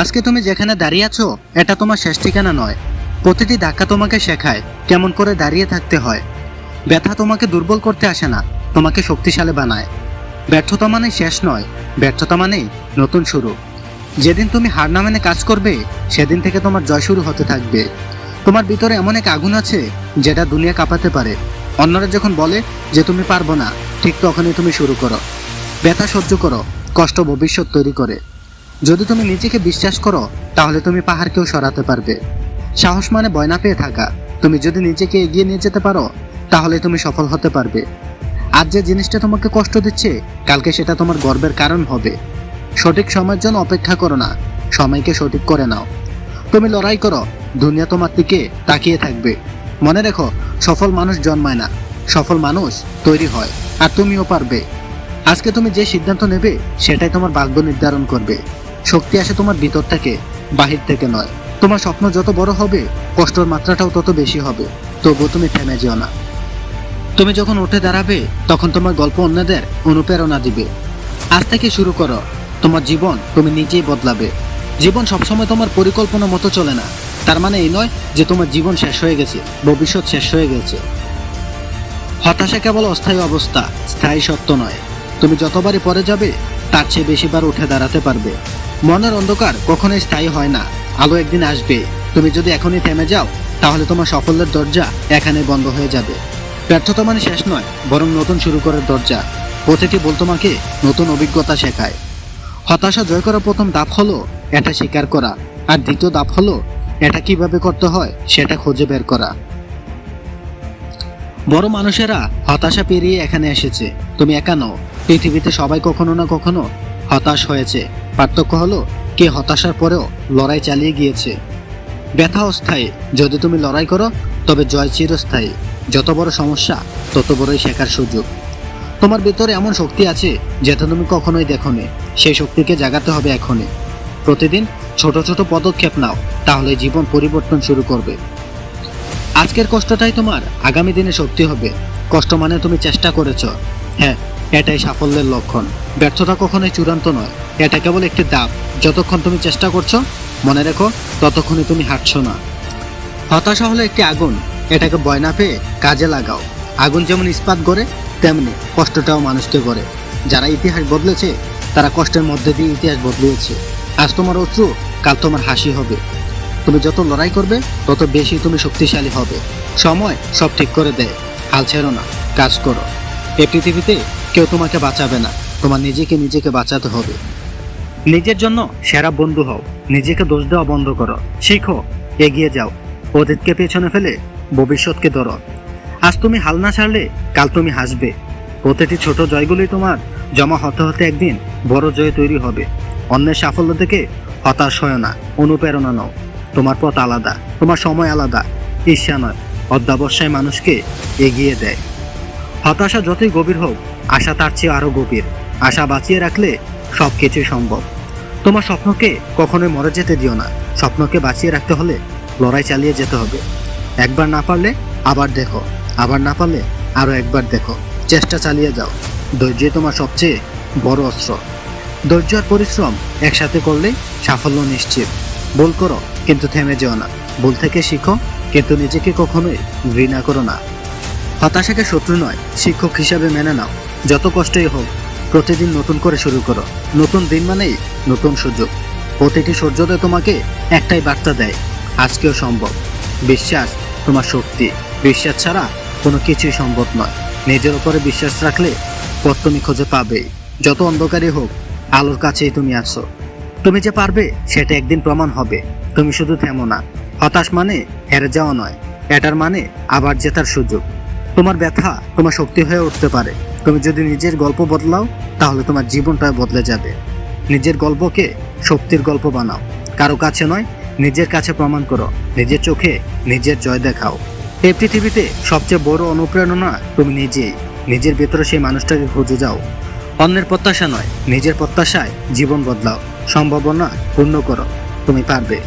আজকে তুমি যেখানে দাঁড়িয়ে আছো, এটা তোমার শেষ ঠিকানা নয়। প্রতিটি ধাক্কা তোমাকে শেখায় কেমন করে দাঁড়িয়ে থাকতে হয়। ব্যথা তোমাকে দুর্বল করতে আসে না, তোমাকে শক্তিশালী বানায়। ব্যর্থতা মানে শেষ নয়, ব্যর্থতা মানেই নতুন শুরু। যেদিন তুমি হার না মেনে কাজ করবে, সেদিন থেকে তোমার জয় শুরু হতে থাকবে। তোমার ভিতরে এমন এক আগুন আছে, যেটা দুনিয়া কাঁপাতে পারে। অন্যরা যখন বলে যে তুমি পারব না, ঠিক তখনই তুমি শুরু করো। ব্যথা সহ্য করো, কষ্ট ভবিষ্যৎ তৈরি করে। যদি তুমি নিজেকে বিশ্বাস করো, তাহলে তুমি পাহাড়কেও সরাতে পারবে। সাহস মানে বয়না পেয়ে থাকা। তুমি যদি নিজেকে এগিয়ে নিয়ে যেতে পারো, তাহলে তুমি সফল হতে পারবে। আজ যে জিনিসটা তোমাকে কষ্ট দিচ্ছে, কালকে সেটা তোমার গর্বের কারণ হবে। সঠিক সময়ের জন্য অপেক্ষা করো না। সময়কে সঠিক করে নাও। তুমি লড়াই করো। দুনিয়া তোমার দিকে তাকিয়ে থাকবে। মনে রেখো, সফল মানুষ জন্মায় না। সফল মানুষ তৈরি হয়, আর তুমিও পারবে। আজকে তুমি যে সিদ্ধান্ত নেবে, সেটাই তোমার ভাগ্য নির্ধারণ করবে। শক্তি আসে তোমার ভিতর থেকে, বাহির থেকে নয়। তোমার স্বপ্ন যত বড় হবে, কষ্টর মাত্রাটাও তত বেশি হবে। তবুও তুমি থেমে যেও না। তুমি যখন উঠে দাঁড়াবে, তখন তোমার গল্প অন্যদের অনুপ্রেরণা দিবে। আজ থেকে শুরু করো। তোমার জীবন তুমি নিজেই বদলাবে। জীবন সবসময় তোমার পরিকল্পনা মতো চলে না। তার মানে এই নয় যে তোমার জীবন শেষ হয়ে গেছে, ভবিষ্যৎ শেষ হয়ে গেছে। হতাশা কেবল অস্থায়ী অবস্থা, স্থায়ী সত্য নয়। তুমি যতবারই পরে যাবে, তার চেয়ে বেশিবার উঠে দাঁড়াতে পারবে। মনের অন্ধকার কখনোই স্থায়ী হয় না। আলো একদিন আসবে। তুমি যদি এখনই থেমে যাও, তাহলে তোমার সাফল্যের দরজা এখানে বন্ধ হয়ে যাবে। ব্যর্থতা মানে শেষ নয়, বরং নতুন শুরু করার দরজা। প্রতিটি বল তোমাকে নতুন অভিজ্ঞতা শেখায়। হতাশা জয় করার প্রথম ধাপ হলো এটা স্বীকার করা, আর দ্বিতীয় ধাপ হলো এটা কীভাবে করতে হয় সেটা খুঁজে বের করা। বড় মানুষেরা হতাশা পেরিয়ে এখানে এসেছে। তুমি একা নও। পৃথিবীতে সবাই কখনো না কখনো হতাশ হয়েছে। পার্থক্য হলো, কে হতাশার পরেও লড়াই চালিয়ে গিয়েছে। ব্যথা অস্থায়ী, যদি তুমি লড়াই করো, তবে জয় চিরস্থায়ী। যত বড় সমস্যা, তত বড়ই শেখার সুযোগ। তোমার ভিতরে এমন শক্তি আছে, যেটা তুমি কখনোই দেখোনি। সেই শক্তিকে জাগাতে হবে এখনই। প্রতিদিন ছোট ছোট পদক্ষেপ নাও, তাহলে জীবন পরিবর্তন শুরু করবে। আজকের কষ্টটাই তোমার আগামী দিনে শক্তি হবে। কষ্ট মানে তুমি চেষ্টা করেছ। হ্যাঁ এটাই সাফল্যের লক্ষণ। ব্যর্থতা কখনোই চূড়ান্ত নয়। এটা কেবল একটি দাব যতক্ষণ তুমি চেষ্টা করছ, মনে রেখো ততক্ষণই তুমি হাঁটছো না। হতাশা হলো একটি আগুন। এটাকে বয় না পেয়ে কাজে লাগাও। আগুন যেমন ইস্পাত গড়ে তেমনি কষ্টটাও মানুষকে গড়ে যারা ইতিহাস বদলেছে, তারা কষ্টের মধ্যে দিয়ে ইতিহাস বদলিয়েছে। আজ তোমার অশ্রু, কাল তোমার হাসি হবে। তুমি যত লড়াই করবে, তত বেশি তুমি শক্তিশালী হবে। সময় সব ঠিক করে দেয়। হাল ছেড়ো না, কাজ করো। এই পৃথিবীতে কেউ তোমাকে বাঁচাবে না। তোমার নিজেকে নিজেকে বাঁচাতে হবে। নিজের জন্য সেরা বন্ধু হও। নিজেকে দোষ দেওয়া বন্ধ করো। শিখো, এগিয়ে যাও। অতীতকে পেছনে ফেলে ভবিষ্যৎকে ধরো। আজ তুমি হাল না ছাড়লে কাল তুমি হাসবে। প্রতিটি ছোট জয়গুলি তোমার জমা হতে হতে একদিন বড় জয় তৈরি হবে। অন্যের সাফল্য থেকে হতাশ হয় না। অনুপ্রেরণা নাও। তোমার পথ আলাদা। তোমার সময় আলাদা। ঈর্ষা নয়। অধ্যাবসায় মানুষকে এগিয়ে দেয়। হতাশা যতই গভীর হোক, আশা তার চেয়ে আরও গভীর। আশা বাঁচিয়ে রাখলে সব কিছুই সম্ভব। তোমার স্বপ্নকে কখনোই মরে যেতে দিও না। স্বপ্নকে বাঁচিয়ে রাখতে হলে লড়াই চালিয়ে যেতে হবে। একবার না পারলে আবার দেখো। আবার না পারলে আরও একবার দেখো। চেষ্টা চালিয়ে যাও। ধৈর্যই তোমার সবচেয়ে বড় অস্ত্র। ধৈর্য আর পরিশ্রম একসাথে করলে সাফল্য নিশ্চিত। ভুল করো, কিন্তু থেমে যেও না। ভুল থেকে শিখো, কিন্তু নিজেকে কখনোই ঘৃণা করো না। হতাশাকে শত্রু নয়, শিক্ষক হিসাবে মেনে নাও। যত কষ্টই হোক, প্রতিদিন নতুন করে শুরু করো। নতুন দিন মানেই নতুন সুযোগ। প্রতিটি সূর্যোদয় তোমাকে একটাই বার্তা দেয়, আজকেও সম্ভব। বিশ্বাস তোমার শক্তি। বিশ্বাস ছাড়া কোনো কিছুই সম্ভব নয়। নিজের উপরে বিশ্বাস রাখলে পথ তুমি খুঁজে পাবেই যত অন্ধকারই হোক, আলোর কাছেই তুমি আছো। তুমি যে পারবে, সেটা একদিন প্রমাণ হবে। তুমি শুধু থেমো না। হতাশ মানে হেরে যাওয়া নয়। এটার মানে আবার জেতার সুযোগ। তোমার ব্যথা তোমার শক্তি হয়ে উঠতে পারে। তুমি যদি নিজের গল্প বদলাও, তাহলে তোমার জীবনটা বদলে যাবে। নিজের গল্পকে শক্তির গল্প বানাও। কারও কাছে নয়, নিজের কাছে প্রমাণ করো। নিজের চোখে নিজের জয় দেখাও। এই পৃথিবীতে সবচেয়ে বড় অনুপ্রেরণা তুমি নিজেই। নিজের ভেতরে সেই মানুষটাকে খুঁজে যাও। অন্যের প্রত্যাশা নয়, নিজের প্রত্যাশায় জীবন বদলাও। সম্ভাবনা পূর্ণ করো। তুমি পারবে।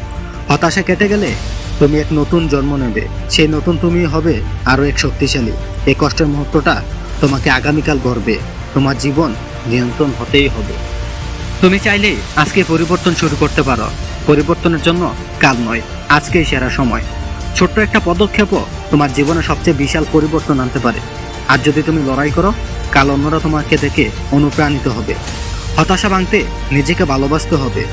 হতাশা কেটে গেলে তুমি এক নতুন জন্ম নেবে। সেই নতুন তুমি হবে আরও এক শক্তিশালী। এই কষ্টের মুহূর্তটা তোমাকে আগামীকাল গড়বে। তোমার জীবন নিয়ন্ত্রণ হতেই হবে। তুমি চাইলে আজকে পরিবর্তন শুরু করতে পারো। পরিবর্তনের জন্য কাল নয়, আজকেই সেরা সময়। ছোট্ট একটা পদক্ষেপও তোমার জীবনে সবচেয়ে বিশাল পরিবর্তন আনতে পারে। আর যদি তুমি লড়াই করো, কাল অন্যরা তোমাকে দেখে অনুপ্রাণিত হবে। হতাশা ভাঙতে নিজেকে ভালোবাসতে হবে।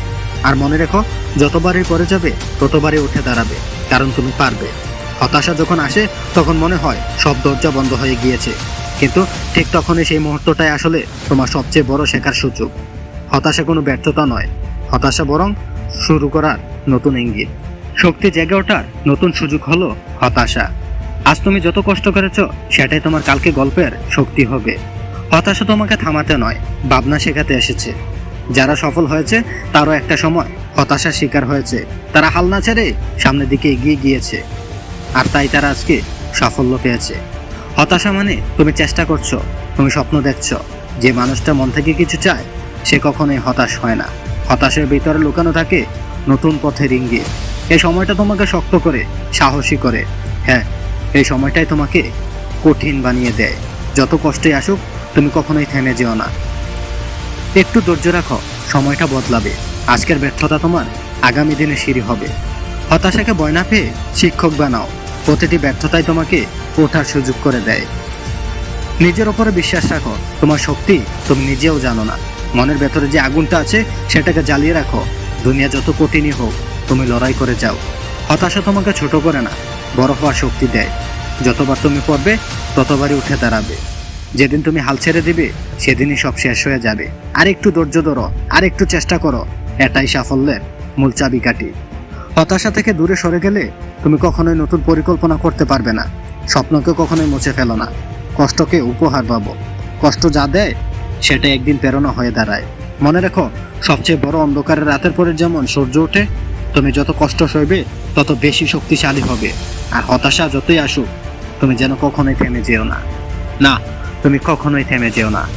আর মনে রেখো, যতবারই পরে যাবে, ততবারই উঠে দাঁড়াবে। কারণ তুমি পারবে। হতাশা যখন আসে, তখন মনে হয় সব দরজা বন্ধ হয়ে গিয়েছে। কিন্তু ঠিক তখনই সেই মুহূর্তটাই আসলে তোমার সবচেয়ে বড় শেখার সুযোগ। হতাশা কোনো ব্যর্থতা নয়। হতাশা বরং শুরু করার নতুন ইঙ্গিত। শক্তি জেগে ওঠার নতুন সুযোগ হলো হতাশা। আজ তুমি যত কষ্ট করেছ, সেটাই তোমার কালকে গল্পের শক্তি হবে। হতাশা তোমাকে থামাতে নয়, ভাবনা শেখাতে এসেছে। যারা সফল হয়েছে, তারও একটা সময় হতাশার শিকার হয়েছে। তারা হাল না ছেড়ে সামনের দিকে এগিয়ে গিয়েছে। আর তাই তারা আজকে সাফল্য পেয়েছে। হতাশা মানে তুমি চেষ্টা করছ, তুমি স্বপ্ন দেখছ। যে মানুষটা মন থেকে কিছু চায়, সে কখনোই হতাশ হয় না। হতাশের ভিতরে লুকানো থাকে নতুন পথের ইঙ্গিত। এই সময়টা তোমাকে শক্ত করে, সাহসী করে। হ্যাঁ এই সময়টাই তোমাকে কঠিন বানিয়ে দেয়। যত কষ্টে আসুক, তুমি কখনোই থেমে যেও না। একটু ধৈর্য রাখো, সময়টা বদলাবে। আজকের ব্যর্থতা তোমার আগামী দিনে সিঁড়ি হবে। হতাশাকে বয় না পেয়ে শিক্ষক বানাও। প্রতিটি ব্যর্থতাই তোমাকে ওঠার সুযোগ করে দেয়। নিজের ওপরে বিশ্বাস রাখো, তোমার শক্তি তুমি নিজেও জানো না। মনের ভেতরে যে আগুনটা আছে, সেটাকে জ্বালিয়ে রাখো। দুনিয়া যত কঠিনই হোক, তুমি লড়াই করে যাও। হতাশা তোমাকে ছোট করে না, বড় হওয়ার শক্তি দেয়। যতবার তুমি পড়বে, ততবারই উঠে দাঁড়াবে। যেদিন তুমি হাল ছেড়ে দিবে, সেদিনই সব শেষ হয়ে যাবে। আর একটু ধৈর্য ধরো আর একটু চেষ্টা করো। এটাই সাফল্যের মূল চাবিকাঠি। হতাশা থেকে দূরে সরে গেলে তুমি কখনোই নতুন পরিকল্পনা করতে পারবে না। স্বপ্নকে কখনোই মুছে ফেলো না। কষ্টকে উপহার পাবো। কষ্ট যা দেয়, সেটা একদিন প্রেরণা হয়ে দাঁড়ায়। মনে রেখো, সবচেয়ে বড় অন্ধকারের রাতের পরে যেমন সূর্য ওঠে, তুমি যত কষ্ট সইবে, তত বেশি শক্তিশালী হবে। আর হতাশা যতই আসুক, তুমি যেন কখনোই থেমে যেও না। না, তুমি কখনোই থেমে যেও না।